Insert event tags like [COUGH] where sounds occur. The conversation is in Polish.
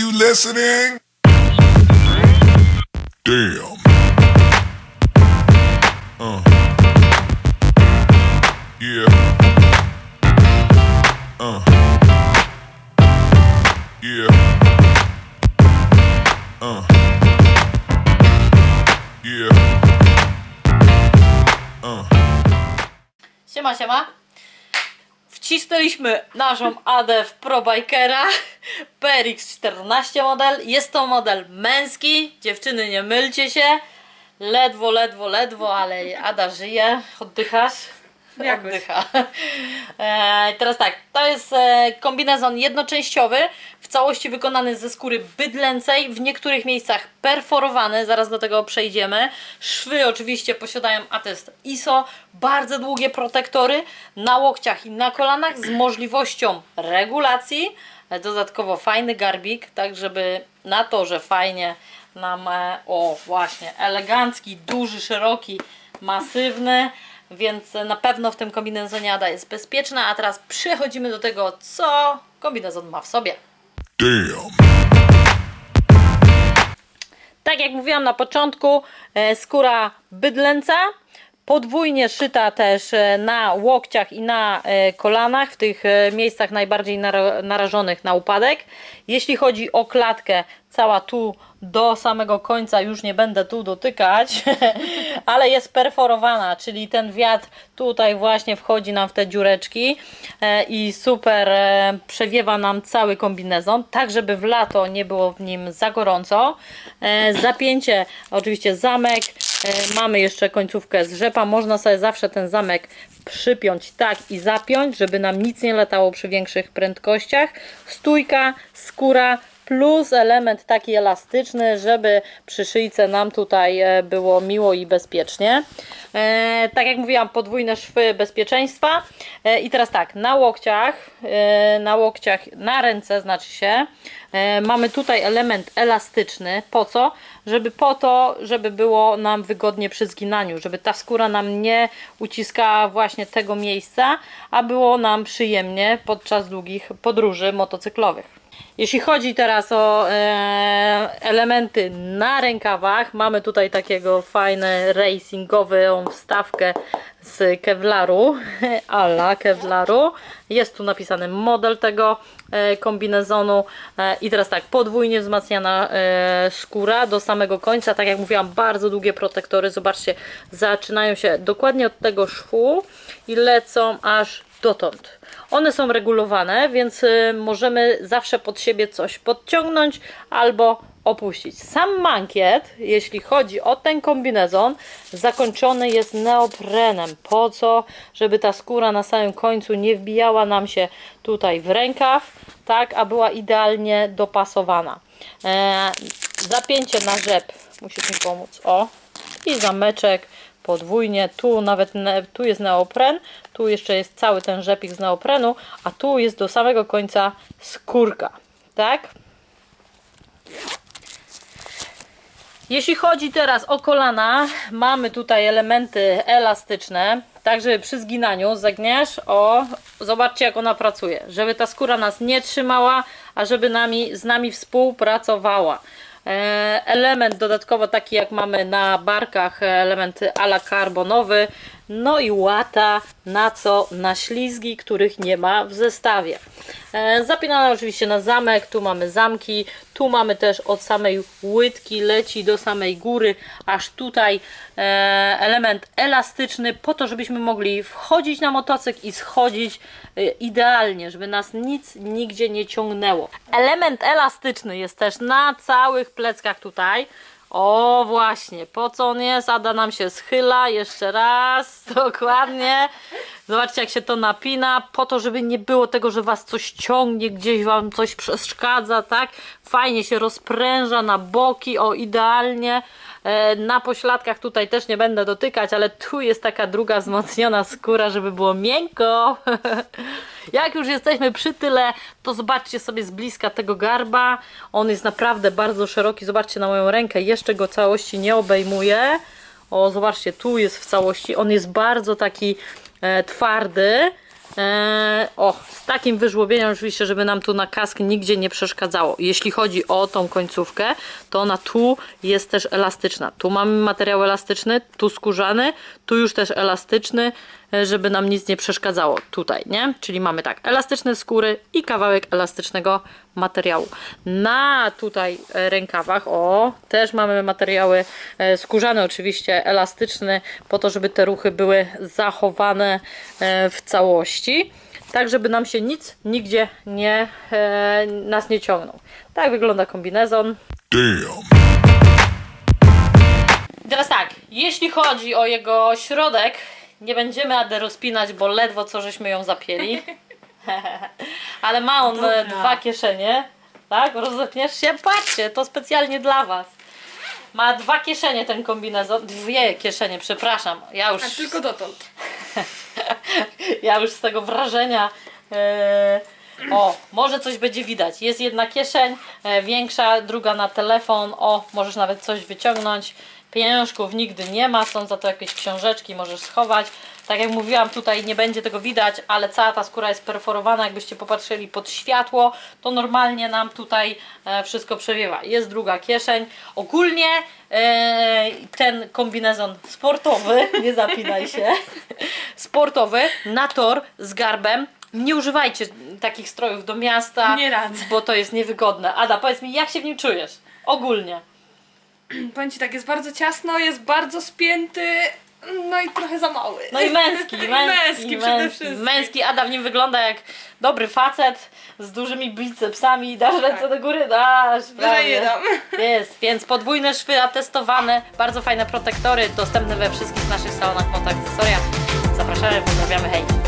listening? Damn. Uh. Yeah. Uh. Yeah. Uh. Yeah. Uh. Siema, siema. Wcisnęliśmy naszą Adę w ProBikera PRX 14 model. Jest to model męski. Dziewczyny, nie mylcie się. Ledwo, ledwo, ledwo, ale Ada żyje. Oddychasz? Jakoś. Oddycha. E, teraz tak, to jest e, kombinezon jednoczęściowy, w całości wykonany ze skóry bydlęcej, w niektórych miejscach perforowany, zaraz do tego przejdziemy. Szwy oczywiście posiadają atest ISO, bardzo długie protektory na łokciach i na kolanach z możliwością regulacji. E, Dodatkowo fajny garbik, tak żeby na to, że fajnie nam, e, o właśnie, elegancki, duży, szeroki, masywny, więc na pewno w tym kombinezonie Ada jest bezpieczna. A teraz przechodzimy do tego, co kombinezon ma w sobie. Damn. Tak jak mówiłam na początku, e, skóra bydlęca, podwójnie szyta też e, na łokciach i na e, kolanach, w tych e, miejscach najbardziej nara- narażonych na upadek. Jeśli chodzi o klatkę, cała tu do samego końca, już nie będę tu dotykać, [LAUGHS] ale jest perforowana, czyli ten wiatr tutaj właśnie wchodzi nam w te dziureczki i super przewiewa nam cały kombinezon, tak żeby w lato nie było w nim za gorąco. Zapięcie, oczywiście zamek, mamy jeszcze końcówkę z rzepa, można sobie zawsze ten zamek przypiąć tak i zapiąć, żeby nam nic nie latało przy większych prędkościach. Stójka, skóra, plus element taki elastyczny, żeby przy szyjce nam tutaj e, było miło i bezpiecznie. E, tak jak mówiłam, podwójne szwy bezpieczeństwa. E, I teraz tak, na łokciach, na łokciach, na ręce znaczy się, mamy tutaj element elastyczny. Po co? Żeby po to, żeby było nam wygodnie przy zginaniu, żeby ta skóra nam nie uciskała właśnie tego miejsca, a było nam przyjemnie podczas długich podróży motocyklowych. Jeśli chodzi teraz o e, elementy na rękawach, mamy tutaj takiego fajne racingową wstawkę z kevlaru, [LAUGHS] ala kevlaru. Jest tu napisany model tego e, kombinezonu e, i teraz tak, podwójnie wzmacniana e, skóra do samego końca. Tak jak mówiłam, bardzo długie protektory. Zobaczcie, zaczynają się dokładnie od tego szwu i lecą aż dotąd. One są regulowane, więc y, możemy zawsze pod siebie coś podciągnąć albo opuścić. Sam mankiet, jeśli chodzi o ten kombinezon, zakończony jest neoprenem. Po co? Żeby ta skóra na samym końcu nie wbijała nam się tutaj w rękaw, tak, a była idealnie dopasowana. E, zapięcie na rzep, musisz mi pomóc. O, i zameczek podwójnie. Tu nawet tu jest neopren, tu jeszcze jest cały ten rzepik z neoprenu, a tu jest do samego końca skórka. Tak? Jeśli chodzi teraz o kolana, mamy tutaj elementy elastyczne, tak żeby przy zginaniu zagniesz, o, zobaczcie jak ona pracuje, żeby ta skóra nas nie trzymała, a żeby nami, z nami współpracowała. E, Element dodatkowo taki jak mamy na barkach, element ala karbonowy, no i łata na co? Na ślizgi, których nie ma w zestawie. E, Zapinane oczywiście na zamek, tu mamy zamki, tu mamy też od samej łydki leci do samej góry, aż tutaj e, element elastyczny po to, żebyśmy mogli wchodzić na motocykl i schodzić e, idealnie, żeby nas nic nigdzie nie ciągnęło. Element elastyczny jest też na całych pleckach tutaj. O właśnie, po co on jest? Ada nam się schyla, jeszcze raz, [LAUGHS] dokładnie. Zobaczcie jak się to napina, po to, żeby nie było tego, że was coś ciągnie, gdzieś wam coś przeszkadza, tak? Fajnie się rozpręża na boki, o idealnie. E, Na pośladkach tutaj też nie będę dotykać, ale tu jest taka druga wzmocniona skóra, żeby było miękko. [LAUGHS] Jak już jesteśmy przy tyle, to zobaczcie sobie z bliska tego garba. On jest naprawdę bardzo szeroki. Zobaczcie na moją rękę, jeszcze go całości nie obejmuje. O, zobaczcie, tu jest w całości. On jest bardzo taki e, twardy. E, o, z takim wyżłobieniem oczywiście, żeby nam tu na kask nigdzie nie przeszkadzało. Jeśli chodzi o tą końcówkę, to ona tu jest też elastyczna. Tu mamy materiał elastyczny, tu skórzany, tu już też elastyczny, żeby nam nic nie przeszkadzało tutaj, nie? Czyli mamy tak, elastyczne skóry i kawałek elastycznego materiału. Na tutaj e, rękawach, o, też mamy materiały e, skórzane oczywiście, elastyczne, po to, żeby te ruchy były zachowane e, w całości, tak żeby nam się nic nigdzie nie, e, nas nie ciągnął. Tak wygląda kombinezon. Damn. Teraz tak, jeśli chodzi o jego środek, nie będziemy Adę rozpinać, bo ledwo co żeśmy ją zapięli. [LAUGHS] Ale ma on e, Dobra. dwa kieszenie, tak? Rozepniesz się? Patrzcie, to specjalnie dla Was. Ma dwa kieszenie ten kombinezon, dwie kieszenie, przepraszam. Ja już, A tylko dotąd. [LAUGHS] ja już z tego wrażenia. e, o, może coś będzie widać. Jest jedna kieszeń, e, większa, druga na telefon. O, możesz nawet coś wyciągnąć. Pieniążków nigdy nie ma, są za to jakieś książeczki, możesz schować. Tak jak mówiłam, tutaj nie będzie tego widać, ale cała ta skóra jest perforowana. Jakbyście popatrzyli pod światło, to normalnie nam tutaj e, wszystko przewiewa. Jest druga kieszeń. Ogólnie e, ten kombinezon sportowy, [LAUGHS] nie zapinaj się, [LAUGHS] sportowy na tor z garbem. Nie używajcie takich strojów do miasta, bo to jest niewygodne. Ada, powiedz mi, jak się w nim czujesz? Ogólnie. [CLEARS THROAT] Powiem ci tak, jest bardzo ciasno, jest bardzo spięty, no i trochę za mały. No i męski, [LAUGHS] męski, Męski przede wszystkim. Męski, Ada w nim wygląda jak dobry facet z dużymi bicepsami. Dasz ręce Tak. do góry? Dasz, prawie. [LAUGHS] Jest, więc podwójne szwy atestowane, bardzo fajne protektory, dostępne we wszystkich naszych salonach Akcesoria. Zapraszamy, pozdrawiamy, hej!